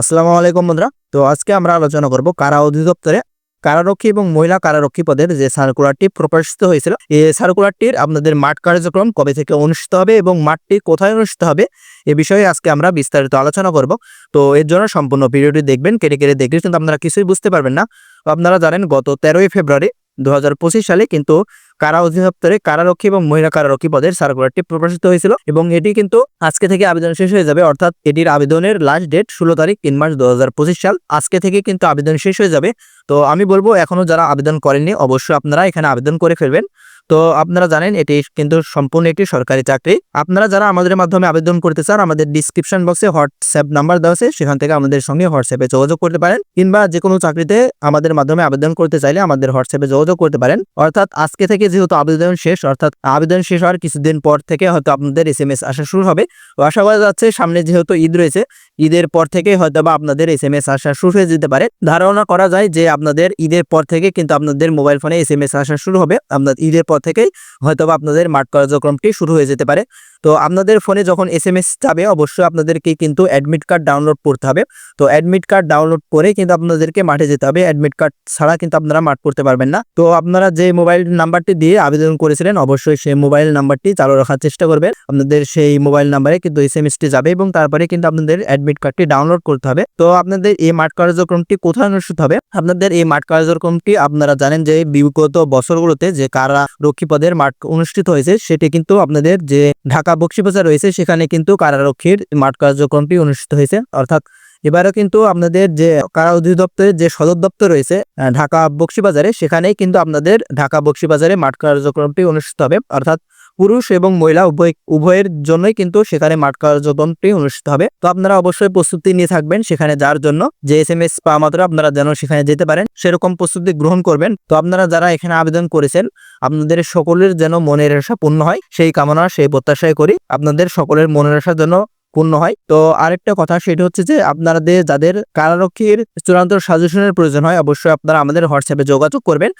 আসসালামু আলাইকুম বন্ধুরা। তো আজকে আমরা আলোচনা করব কারা অধিদপ্তরে কারারক্ষী এবং মহিলা কারারক্ষী পদের যে সার্কুলারটি প্রকাশিত হয়েছিল, এই সার্কুলারটির আপনাদের মাঠ কার্যক্রম কবে থেকে অনুষ্ঠিত হবে এবং মাঠটি কোথায় অনুষ্ঠিত হবে, এ বিষয়ে আজকে আমরা বিস্তারিত আলোচনা করব। তো এর জন্য সম্পূর্ণ ভিডিওটি দেখবেন, কেটে কেটে দেখলে কিন্তু আপনারা কিছুই বুঝতে পারবেন না। আপনারা জানেন, গত তেরোই ফেব্রুয়ারি দু হাজার পঁচিশ সালে কিন্তু কারা অধিদপ্তরে কারারক্ষী এবং মহিলা কারারক্ষী পদের সার্কুলারটি প্রকাশিত হয়েছিল এবং এটি কিন্তু আজকে থেকে আবেদন শেষ হয়ে যাবে। অর্থাৎ এটির আবেদনের লাস্ট ডেট ষোলো তারিখ তিন মার্চ দু হাজার পঁচিশ সাল। আজকে থেকে কিন্তু আবেদন শেষ হয়ে যাবে। তো আমি বলব, এখনও যারা আবেদন করেননি, অবশ্যই আপনারা এখানে আবেদন করে ফেলবেন। তো আপনারা জানেন, এটি কিন্তু সম্পূর্ণ একটি সরকারি চাকরি। আপনারা যারা আমাদের মাধ্যমে আবেদন করতে চান, আমাদের ডিসক্রিপশন বক্সে হোয়াটসঅ্যাপ নাম্বার দেওয়া আছে, সেখান থেকে আমাদের সঙ্গে হোয়াটসঅ্যাপে যোগাযোগ করতে পারেন, কিংবা যে কোনো চাকরিতে আমাদের মাধ্যমে আবেদন করতে চাইলে আমাদের হোয়াটসঅ্যাপে যোগাযোগ করতে পারেন। অর্থাৎ আজকে থেকে যেহেতু আবেদন শেষ, অর্থাৎ আবেদন শেষ হওয়ার কিছুদিন পর থেকে হয়তো আপনাদের এস এম এস আসা শুরু হবে। আশা করা যাচ্ছে, সামনে যেহেতু ঈদ রয়েছে, ঈদের পর থেকে হয়তো বা আপনাদের এস এম এস আসা শুরু হয়ে যেতে পারে। ধারণা করা যায় যে আপনাদের ঈদের পর থেকে কিন্তু আপনাদের মোবাইল ফোনে এস এম এস আসা শুরু হবে। আপনার ঈদের পর থেকেই হয়তো আপনাদের মাঠ কার্যক্রমটি শুরু হয়ে যেতে পারে। তো আপনাদের ফোনে যখন এস এম এস যাবে, অবশ্যই আপনাদেরকে কিন্তু অ্যাডমিট কার্ড ডাউনলোড করতে হবে। তো অ্যাডমিট কার্ড ডাউনলোড করে কিন্তু আপনাদেরকে মাঠে যেতে হবে। অ্যাডমিট কার্ড ছাড়া কিন্তু আপনারা মাঠ করতে পারবেন না। তো আপনারা যে মোবাইল নাম্বারটি দিয়ে আবেদন করেছিলেন, অবশ্যই সেই মোবাইল নাম্বারটি চালু রাখার চেষ্টা করবেন। আপনাদের সেই মোবাইল নাম্বারে কিন্তু এস এম এসটি যাবে এবং তারপরে কিন্তু আপনাদের অ্যাডমিট কার্ডটি ডাউনলোড করতে হবে। তো আপনাদের এই মাঠ কার্যক্রমটি কোথায় অনুষ্ঠিত হবে? আপনাদের এই মাঠ কার্যক্রমটি আপনারা জানেন যে বিগত বছরগুলোতে যে কারা রক্ষী পদের মাঠ অনুষ্ঠিত হয়েছে, সেটি কিন্তু আপনাদের যে ঢাকা বক্সিবাজার রয়েছে, সেখানে কিন্তু কারারক্ষীর মাঠ কার্যক্রমটি অনুষ্ঠিত হয়েছে। অর্থাৎ এবারও কিন্তু আপনাদের যে কারা অধিদপ্তরের যে সদর দপ্তর রয়েছে ঢাকা বক্সিবাজারে, সেখানেই কিন্তু আপনাদের ঢাকা বক্সিবাজারে মাঠ কার্যক্রমটি অনুষ্ঠিত হবে। অর্থাৎ পুরুষ এবং মহিলা উভয় উভয়ের জন্যই কিন্তু সেখানে মাঠ কার্যক্রমটি অনুষ্ঠিত হবে। তো আপনারা অবশ্যই প্রস্তুতি নিয়ে থাকবেন সেখানে যাওয়ার জন্য। যে এস এম এস পাওয়া মাত্র আপনারা যেন সেখানে যেতে পারেন, সেরকম প্রস্তুতি গ্রহণ করবেন। তো আপনারা যারা এখানে আবেদন করেছেন, আপনাদের সকলের যেন মনের আশা পূর্ণ হয়, সেই কামনা, সেই প্রত্যাশায় করি। আপনাদের সকলের মনের আশা যেন পূর্ণ হয়। তো আরেকটা কথা সেটা হচ্ছে যে আপনাদের যাদের কারারক্ষীর চূড়ান্ত সাজেশনের প্রয়োজন হয়, অবশ্যই আপনারা আমাদের হোয়াটসঅ্যাপে যোগাযোগ করবেন।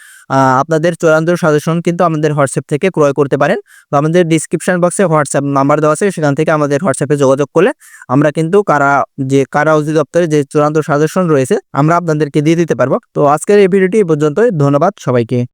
আপনাদের চূড়ান্ত সাজেশন কিন্তু আমাদের হোয়াটসঅ্যাপ থেকে ক্রয় করতে পারেন। বা আমাদের ডিসক্রিপশন বক্সে হোয়াটসঅ্যাপ নাম্বার দেওয়া আছে, সেখান থেকে আমাদের হোয়াটসঅ্যাপে যোগাযোগ করলে আমরা কিন্তু কারা, যে কারা অধিদপ্তরে যে চূড়ান্ত সাজেশন রয়েছে, আমরা আপনাদেরকে দিয়ে দিতে পারব। তো আজকের এই ভিডিওটি পর্যন্তই। ধন্যবাদ সবাইকে।